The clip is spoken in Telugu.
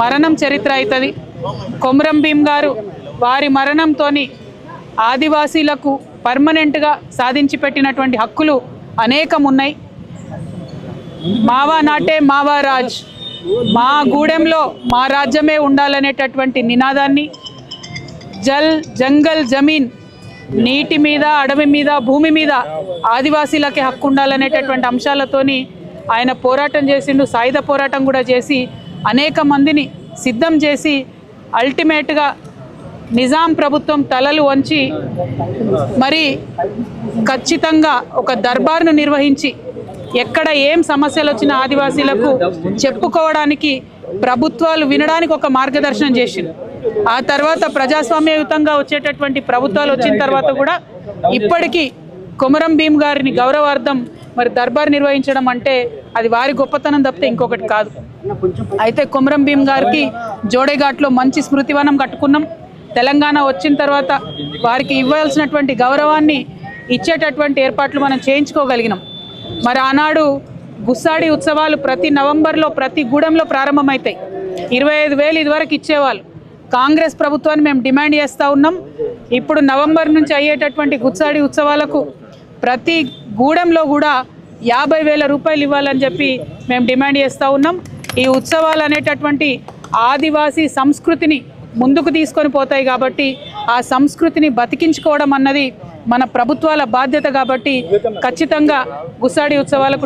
మరణం చరిత్ర అవుతుంది కొమరం భీం గారు వారి మరణంతో ఆదివాసీలకు పర్మనెంట్గా సాధించి పెట్టినటువంటి హక్కులు అనేకం ఉన్నాయి మావా నాటే మావా రాజ్. మా గూడెంలో మా రాజ్యమే ఉండాలనేటటువంటి నినాదాన్ని జల్ జంగల్ జమీన్ నీటి మీద అడవి మీద భూమి మీద ఆదివాసీలకే హక్కు ఉండాలనేటటువంటి అంశాలతోని ఆయన పోరాటం చేసిండు సాయుధ పోరాటం కూడా చేసి అనేక మందిని సిద్ధం చేసి అల్టిమేట్గా నిజాం ప్రభుత్వం తలలు వంచి మరి ఖచ్చితంగా ఒక దర్బార్ను నిర్వహించి ఎక్కడ ఏం సమస్యలు వచ్చిన ఆదివాసీలకు చెప్పుకోవడానికి ప్రభుత్వాలు వినడానికి ఒక మార్గదర్శనం చేసింది. ఆ తర్వాత ప్రజాస్వామ్యయుతంగా వచ్చేటటువంటి ప్రభుత్వాలు వచ్చిన తర్వాత కూడా ఇప్పటికీ కొమరం భీం గారిని గౌరవార్థం మరి దర్బార్ నిర్వహించడం అంటే అది వారి గొప్పతనం తప్పితే ఇంకొకటి కాదు. అయితే కొమరం భీం గారికి జోడేఘాట్లో మంచి స్మృతివనం కట్టుకున్నాం. తెలంగాణ వచ్చిన తర్వాత వారికి ఇవ్వాల్సినటువంటి గౌరవాన్ని ఇచ్చేటటువంటి ఏర్పాట్లు మనం చేయించుకోగలిగినాం. మరి ఆనాడు గుస్సాడి ఉత్సవాలు ప్రతి నవంబర్లో ప్రతి గూడెంలో ప్రారంభమవుతాయి ఇరవై ఐదు వేలు ఇదివరకు ఇచ్చేవాళ్ళు. కాంగ్రెస్ ప్రభుత్వాన్ని మేము డిమాండ్ చేస్తూ ఉన్నాం. ఇప్పుడు నవంబర్ నుంచి అయ్యేటటువంటి గుత్సాడి ఉత్సవాలకు ప్రతి గూడెంలో కూడా యాభై వేల రూపాయలు ఇవ్వాలని చెప్పి మేము డిమాండ్ చేస్తూ ఉన్నాం. ఈ ఉత్సవాలు అనేటటువంటి ఆదివాసీ సంస్కృతిని ముందుకు తీసుకొని పోతాయి కాబట్టి ఆ సంస్కృతిని బతికించుకోవడం అన్నది మన ప్రభుత్వాల బాధ్యత కాబట్టి ఖచ్చితంగా గుసాడి ఉత్సవాలకు